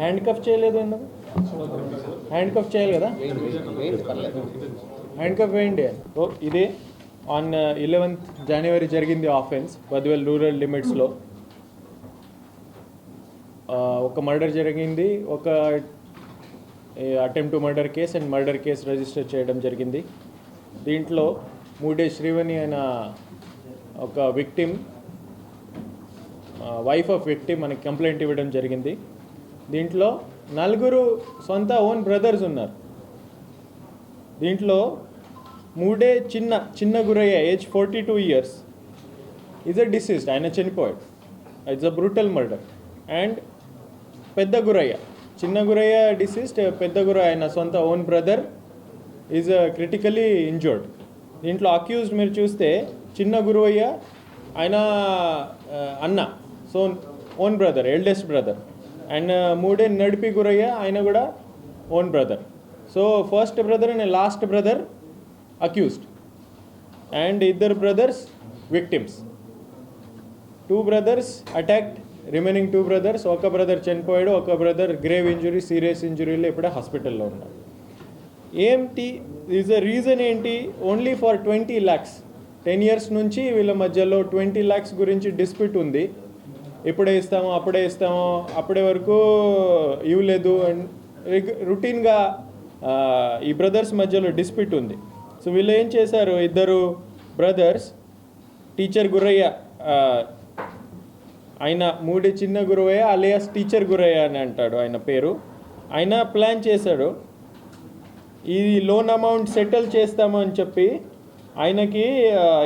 Hand cough చేయలేదు ఎందుకు? Hand cough చేయాలి కదా? హ్యాండ్ కఫ్ వేయండి. ఓ ఇది ఆన్ ఇలెవెన్త్ జనవరి జరిగింది ఆఫెన్స్ పదివేల రూరల్ లిమిట్స్లో ఒక మర్డర్ జరిగింది ఒక attempt murder case and murder case register చేయడం జరిగింది. దీంట్లో మూడే శ్రీవని అయిన ఒక విక్టిమ్ వైఫ్ ఆఫ్ వ్యక్తి మనకి కంప్లైంట్ ఇవ్వడం జరిగింది. దీంట్లో నలుగురు సొంత ఓన్ బ్రదర్స్ ఉన్నారు. దీంట్లో Mude Chinna Chinna Gurayya age forty two years is a deceased ఆయన చనిపోయాడు. It's a brutal murder and Pedda Gurayya Chinna Gurayya deceased Pedda Gurayya ఆయన సొంత own brother is critically injured దీంట్లో అక్యూజ్డ్ మీరు చూస్తే చిన్న గురయ్య ఆయన uh, అన్న. So own brother eldest brother and Mude Nadipi Gurayya ఆయన కూడా own brother. So first brother and last brother accused and ఇద్దరు brothers victims two brothers attacked remaining two brothers ఒక brother చనిపోయాడు ఒక బ్రదర్ గ్రేవ్ ఇంజురీ సీరియస్ ఇంజురీలో ఇప్పుడే హాస్పిటల్లో ఉన్నాడు ఏంటి ఈజ్ అ రీజన్ ఏంటి? Only for twenty lakhs ten years నుంచి వీళ్ళ మధ్యలో ట్వంటీ ల్యాక్స్ గురించి డిస్ప్యూట్ ఉంది. ఇప్పుడే ఇస్తాము అప్పుడే ఇస్తాము అప్పుడే వరకు ఇవ్వలేదు. అండ్ రొటీన్గా ఈ బ్రదర్స్ మధ్యలో డిస్ప్యూట్ ఉంది. సో వీళ్ళు ఏం చేశారు? ఇద్దరు బ్రదర్స్ టీచర్ గురయ్య ఆయన మూడి చిన్న గురువయ్య అలియాస్ టీచర్ గురయ్య అని అంటాడు ఆయన పేరు. ఆయన ప్లాన్ చేశాడు ఈ లోన్ అమౌంట్ సెటిల్ చేస్తామని చెప్పి ఆయనకి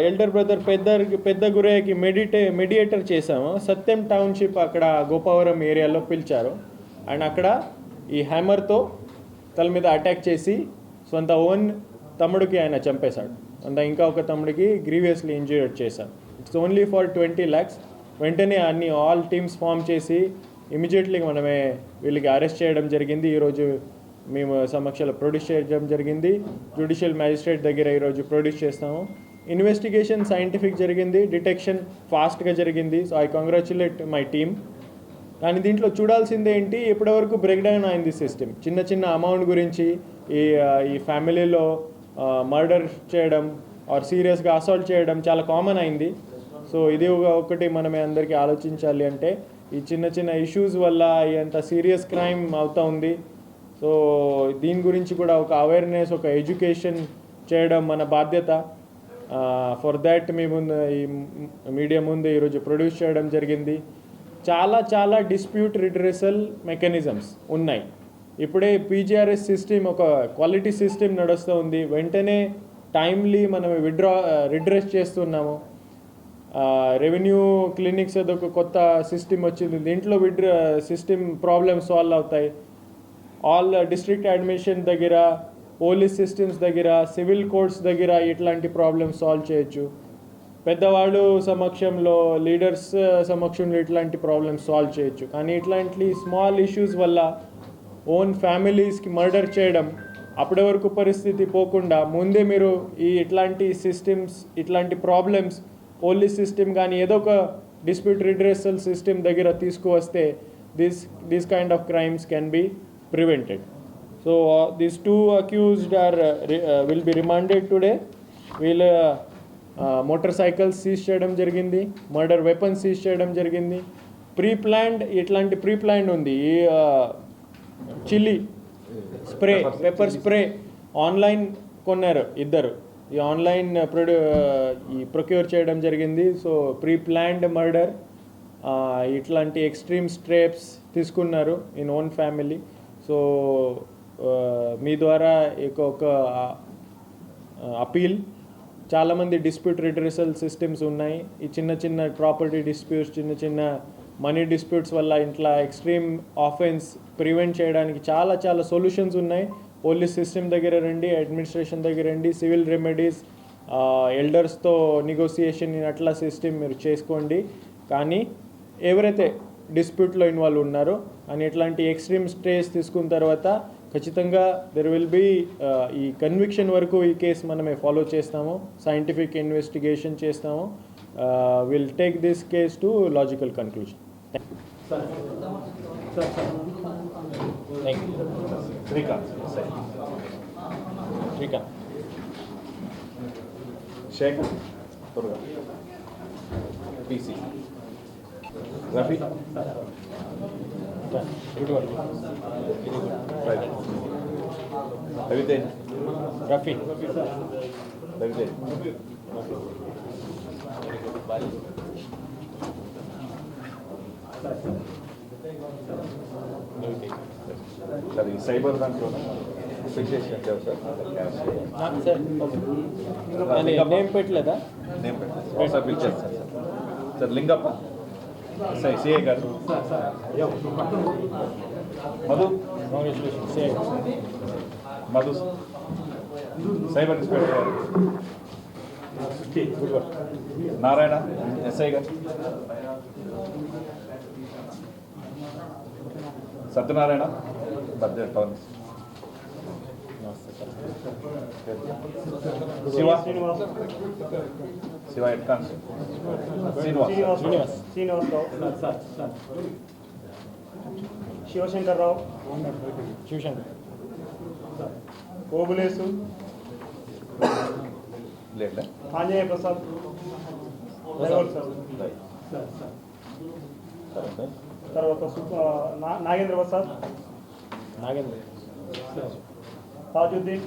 ఎల్డర్ బ్రదర్ పెద్ద పెద్ద గురయ్యకి మెడిటే మెడియేటర్ చేశాము. సత్యం టౌన్షిప్ అక్కడ గోపావరం ఏరియాలో పిలిచారు. అండ్ అక్కడ ఈ హ్యామర్తో తల మీద అటాక్ చేసి సొంత ఓన్ తమ్ముడికి ఆయన చంపేశాడు. అంత ఇంకా ఒక తమ్ముడికి గ్రీవియస్లీ ఇంజూర్డ్ చేశాడు. It's only for twenty lakhs వెంటనే అన్ని ఆల్ టీమ్స్ ఫామ్ చేసి ఇమీడియట్లీ మనమే వీళ్ళకి అరెస్ట్ చేయడం జరిగింది. ఈరోజు మేము సమక్షంలో ప్రొడ్యూస్ చేయడం జరిగింది. జ్యుడిషియల్ మ్యాజిస్ట్రేట్ దగ్గర ఈరోజు ప్రొడ్యూస్ చేస్తాము. ఇన్వెస్టిగేషన్ సైంటిఫిక్ జరిగింది. డిటెక్షన్ ఫాస్ట్గా జరిగింది. So I congratulate my team. కానీ దీంట్లో చూడాల్సింది ఏంటి? ఇప్పటివరకు బ్రేక్ డౌన్ అయింది సిస్టమ్. చిన్న చిన్న అమౌంట్ గురించి ఈ ఈ ఫ్యామిలీలో మర్డర్ చేయడం ఆర్ సీరియస్గా అసాల్ట్ చేయడం చాలా కామన్ అయింది. సో ఇది ఒక- ఒకటి మనమే అందరికీ ఆలోచించాలి అంటే ఈ చిన్న చిన్న ఇష్యూస్ వల్ల ఎంత సీరియస్ క్రైమ్ అవుతూ ఉంది. సో దీని గురించి కూడా ఒక అవేర్నెస్ ఒక ఎడ్యుకేషన్ చేయడం మన బాధ్యత. ఫర్ దాట్ మీ ముందు ఈ మీడియా ముందు ఈరోజు ప్రొడ్యూస్ చేయడం జరిగింది. చాలా చాలా డిస్ప్యూట్ రిడ్రెసల్ మెకానిజమ్స్ ఉన్నాయి. ఇప్పుడే పీజీఆర్ఎస్ సిస్టమ్ ఒక క్వాలిటీ సిస్టమ్ నడుస్తూ ఉంది. వెంటనే టైమ్లీ మనం విడ్రా రిడ్రెస్ చేస్తున్నాము. రెవెన్యూ క్లినిక్స్ అదొక కొత్త సిస్టమ్ వచ్చింది. దీంట్లో విడ్ర సిస్టమ్ ప్రాబ్లమ్స్ సాల్వ్ అవుతాయి. ఆల్ డిస్ట్రిక్ట్ అడ్మిషన్ దగ్గర పోలీస్ సిస్టమ్స్ దగ్గర సివిల్ కోర్ట్స్ దగ్గర ఇట్లాంటి ప్రాబ్లమ్స్ సాల్వ్ చేయొచ్చు. పెద్దవాళ్ళు సమక్షంలో లీడర్స్ uh, సమక్షంలో ఇట్లాంటి ప్రాబ్లమ్స్ సాల్వ్ చేయొచ్చు. కానీ ఇట్లాంటి స్మాల్ ఇష్యూస్ వల్ల ఓన్ ఫ్యామిలీస్కి మర్డర్ చేయడం అప్పటి వరకు పరిస్థితి పోకుండా ముందే మీరు ఈ ఇట్లాంటి సిస్టమ్స్ ఇట్లాంటి ప్రాబ్లమ్స్ పోలీస్ సిస్టమ్ కానీ ఏదో ఒక డిస్ప్యూట్ రిడ్రెసల్ సిస్టమ్ దగ్గర తీసుకువస్తే this this kind of crimes can be prevented so these two accused are will be remanded today వీళ్ళ మోటార్ సైకిల్స్ సీజ్ చేయడం జరిగింది మర్డర్ వెపన్స్ సీజ్ చేయడం జరిగింది. ప్రీ ప్లాన్డ్ ఇట్లాంటి ప్రీ ప్లాన్డ్ ఉంది. ఈ chilli spray pepper spray online కొన్నారు ఇద్దరు. ఈ ఆన్లైన్ ప్రొడ్యూ ఈ ప్రొక్యూర్ చేయడం జరిగింది. సో ప్రీ ప్లాన్డ్ మర్డర్ ఇట్లాంటి ఎక్స్ట్రీమ్ స్ట్రేప్స్ తీసుకున్నారు ఇన్ ఓన్ ఫ్యామిలీ సో మీ ద్వారా ఒక అపీల్. చాలామంది డిస్ప్యూట్ రిడ్రెసల్ సిస్టమ్స్ ఉన్నాయి. ఈ చిన్న చిన్న ప్రాపర్టీ డిస్ప్యూట్స్ చిన్న చిన్న మనీ డిస్ప్యూట్స్ వల్ల ఇంట్లో ఎక్స్ట్రీమ్ ఆఫెన్స్ ప్రివెంట్ చేయడానికి చాలా చాలా సొల్యూషన్స్ ఉన్నాయి. పోలీస్ సిస్టమ్ దగ్గర రండి అడ్మినిస్ట్రేషన్ దగ్గర రండి సివిల్ రెమెడీస్ ఎల్డర్స్తో నెగోసియేషన్ అట్లా సిస్టమ్ మీరు చేసుకోండి. కానీ ఎవరైతే డిస్ప్యూట్లో ఇన్వాల్వ్ ఉన్నారో. అని ఇట్లాంటి ఎక్స్ట్రీమ్ స్టేజ్ తీసుకున్న తర్వాత ఖచ్చితంగా దెర్ విల్ బి ఈ కన్విక్షన్ వరకు ఈ కేసు మనమే ఫాలో చేస్తాము. సైంటిఫిక్ ఇన్వెస్టిగేషన్ చేస్తాము. Will take this case to logical conclusion you Srikanth SI Srikanth Shekhar Durga PC Rafi good work right Raviteja Rafi Raviteja sir ఈ సైబర్ దాంట్లో fixation చేయాలి sir cash sir అది name పెట్టలేదా. Name పెట్టండి sir bill చేస్తాను sir sir Lingappa sir CI గారు. Madhu congratulation same Madhu cyber inspector గారు. Good work. Narayana SI గారు. Satyanarayana budget town Siva Siva head constable Srinivas Srinivas Srinivasarao Sivashankarrao Sivashankar Obulesu Anjaneya Prasad sir తర్వాత Nagendra Prasad Nagendra Tajuddin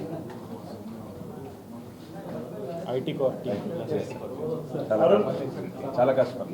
IT core team చాలా అరుణ్। చాలా కష్టం.